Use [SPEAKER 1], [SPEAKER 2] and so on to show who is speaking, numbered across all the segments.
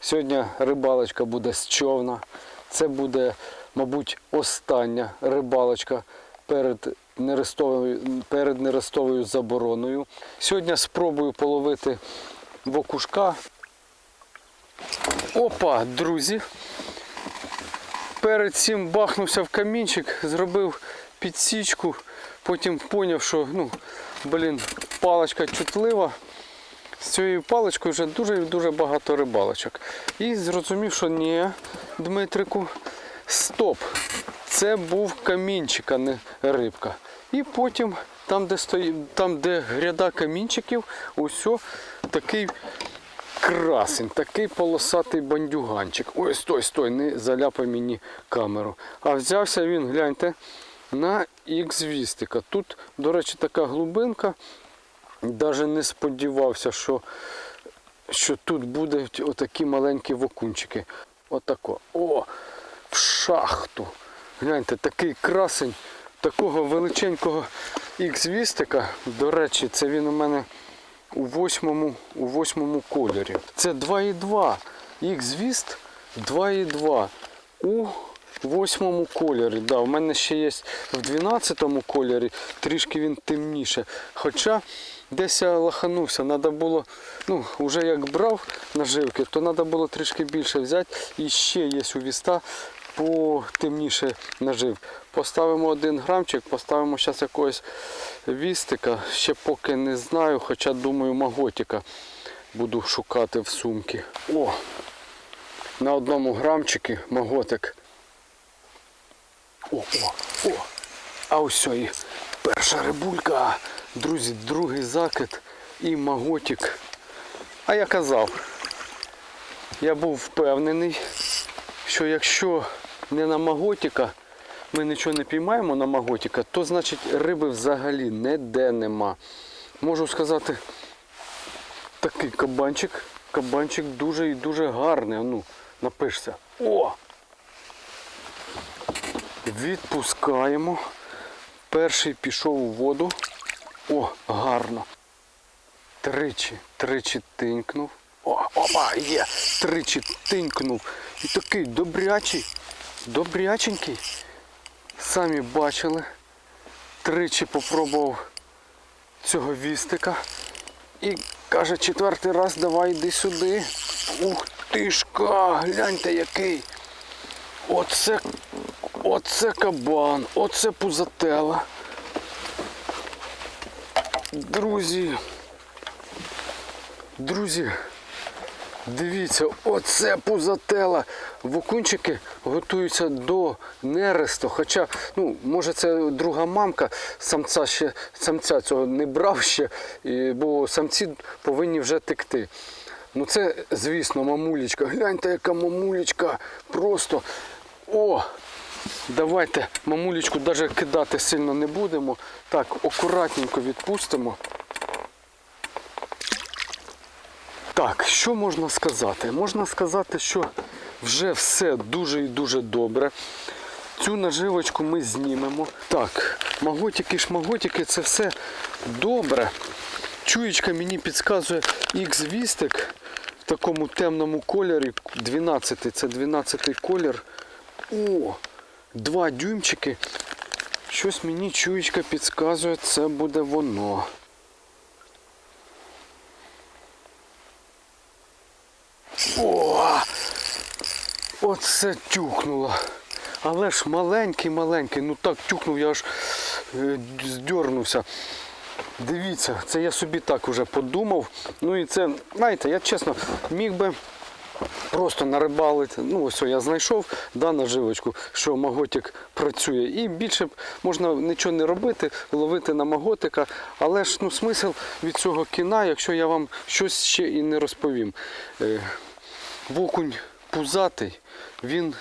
[SPEAKER 1] Сьогодні рибалочка буде з човна. Це буде, мабуть, остання рибалочка перед нерестовою, перед нерестовою забороною. Сьогодні спробую половити вокушка. Опа, друзі! Перед цим бахнувся в камінчик, зробив підсічку, потім зрозумів, що ну, блін, паличка чутлива. З цією паличкою вже дуже-дуже багато рибалочок. І зрозумів, що ні, Дмитрику, стоп. Це був камінчик, а не рибка. І потім, там, де стоїть, там, де гряда камінчиків, ось такий красень, такий полосатий бандюганчик. Ой, стой, стой, не заляпай мені камеру. А взявся він, гляньте, на ікс-вістика. Тут, до речі, така глибинка. Навіть не сподівався, що, що тут будуть отакі маленькі вокунчики. Отако. О, в шахту. Гляньте, такий красень, такого величенького ікс-вістика. До речі, це він у мене у восьмому, у восьмому кольорі. Це 2,2. Ікс-віст 2,2 у восьмому кольорі. Да, у мене ще є в 12 кольорі, трішки він темніше. Хоча десь я лаханувся, треба було, ну, вже як брав наживки, то треба було трішки більше взяти. І ще є у віста потемніше нажив. Поставимо один грамчик, поставимо зараз якогось вістика. Ще поки не знаю, хоча думаю маготика буду шукати в сумки. О! На одному грамчику маготик. О, о, о! А ось і перша рибулька. Друзі, другий закид і маготик. А я казав, я був впевнений, що якщо не на маготика ми нічого не піймаємо на маготика, то значить риби взагалі ніде нема. Можу сказати, такий кабанчик. Кабанчик дуже і дуже гарний. Ну, напишся. О! Відпускаємо. Перший пішов у воду. О, гарно. Тричі, тричі тинькнув. О, опа, є. Тричі тинькнув. І такий добрячий, добряченький. Самі бачили. Тричі попробував цього вістика. І каже, четвертий раз давай йди сюди. Ух тишка, гляньте який. Оце, оце кабан, оце пузатела. Друзі, друзі, дивіться, оце пузатела. Вокунчики готуються до нересту. Хоча, ну, може, це друга мамка, самця ще самця цього не брав ще, бо самці повинні вже текти. Ну це, звісно, мамулечка. Гляньте, яка мамулечка. Просто. О! Давайте мамулечку навіть кидати сильно не будемо. Так, акуратненько відпустимо. Так, що можна сказати? Можна сказати, що вже все дуже і дуже добре. Цю наживочку ми знімемо. Так, маготики, шмаготики, це все добре. Чуєчка мені підказує X-вістик в такому темному кольорі. 12 це 12 колір. О! Два дюймчики. Щось мені чуєчка підказує, це буде воно. О! Оце тюхнуло. Але ж маленький-маленький, ну так тюхнув, я аж е, здернувся. Дивіться, це я собі так уже подумав. Ну і це, знаєте, я чесно міг би просто нарибалити. Ну, ось я знайшов да, наживочку, що маготик працює. І більше можна нічого не робити, ловити на маготика. Але ж ну, смисл від цього кіна, якщо я вам щось ще і не розповім. Е, Вокунь пузатий, він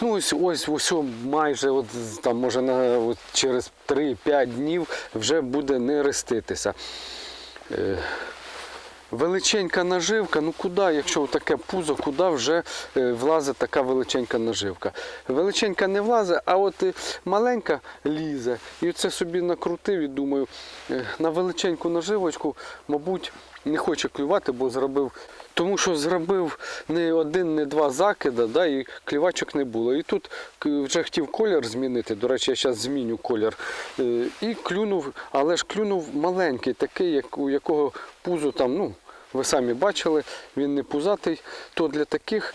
[SPEAKER 1] Ну, ось ось ось майже от, там, може на, от, через 3-5 днів вже буде не реститися. Величенька наживка, ну куди, якщо таке пузо, куди вже е, влазить така величенька наживка. Величенька не влазить, а от е, маленька лізе. І це собі накрутив і думаю, е, на величеньку наживочку, мабуть, не хоче клювати, бо зробив тому що зробив не один, не два закида, да, і клівачок не було. І тут вже хотів колір змінити. До речі, я зараз зміню колір. І клюнув, але ж клюнув маленький, такий, як у якого пузо там, ну, ви самі бачили, він не пузатий, то для таких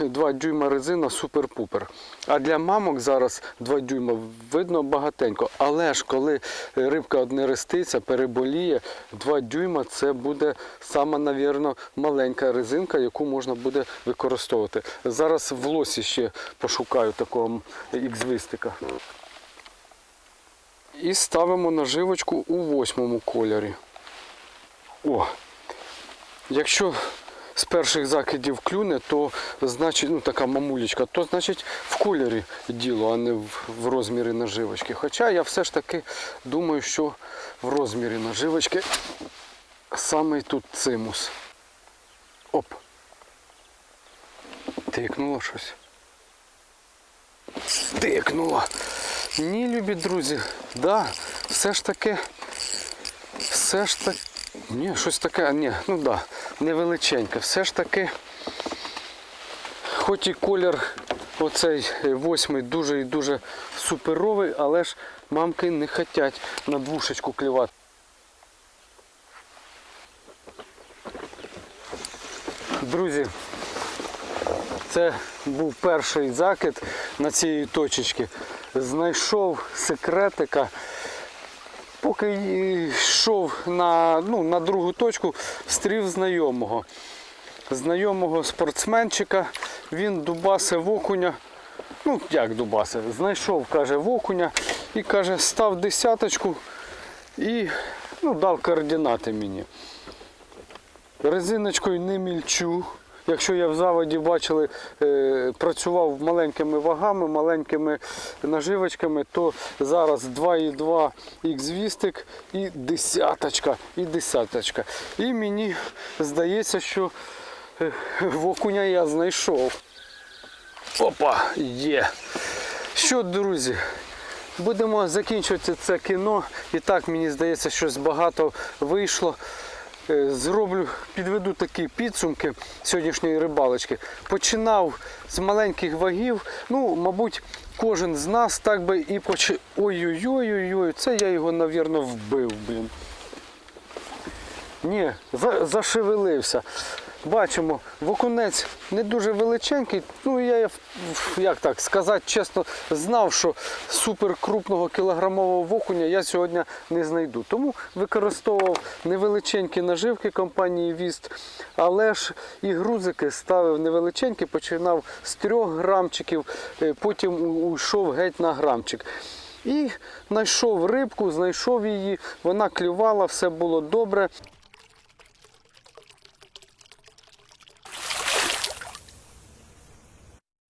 [SPEAKER 1] 2 дюйма резина супер-пупер. А для мамок зараз 2 дюйма видно багатенько. Але ж коли рибка одне реститься, переболіє, 2 дюйма це буде сама, навірно, маленька резинка, яку можна буде використовувати. Зараз в лосі ще пошукаю такого ікзвистика. І ставимо наживочку у восьмому кольорі. О, Якщо з перших закидів клюне, то значить, ну така мамулечка, то значить в кольорі діло, а не в, в розмірі наживочки. Хоча я все ж таки думаю, що в розмірі наживочки саме тут цимус. Оп. Тикнуло щось. Тикнуло. Ні, любі друзі, да, все ж таки, все ж таки. Ні, щось таке, ні, ну да, невеличеньке. Все ж таки, хоч і колір оцей восьмий дуже і дуже суперовий, але ж мамки не хочуть на двушечку клювати. Друзі, це був перший закид на цій точечці. Знайшов секретика. Поки йшов на, ну, на другу точку, стрів знайомого. Знайомого спортсменчика, він дубасив окуня. Ну, як дубасив, знайшов, каже, окуня і каже, став десяточку і ну, дав координати мені. Резиночкою не мільчу. Якщо я в заводі бачили, е, працював маленькими вагами, маленькими наживочками, то зараз 2,2 ікс-вістик і десяточка, і десяточка. І мені здається, що е, в окуня я знайшов. Опа, є. Що, друзі, будемо закінчувати це кіно. І так, мені здається, щось багато вийшло. Е, Зроблю, підведу такі підсумки сьогоднішньої рибалочки. Починав з маленьких вагів. Ну, мабуть, кожен з нас так би і почав. Ой-ой-ой, це я його, навірно, вбив, блін. Ні, за- зашевелився. Бачимо, вокунець не дуже величенький. Ну я як так сказати чесно, знав, що супер крупного кілограмового вокуня я сьогодні не знайду. Тому використовував невеличенькі наживки компанії Віст, але ж і грузики ставив невеличенькі, починав з трьох грамчиків, е, потім уйшов геть на грамчик. І знайшов рибку, знайшов її, вона клювала, все було добре.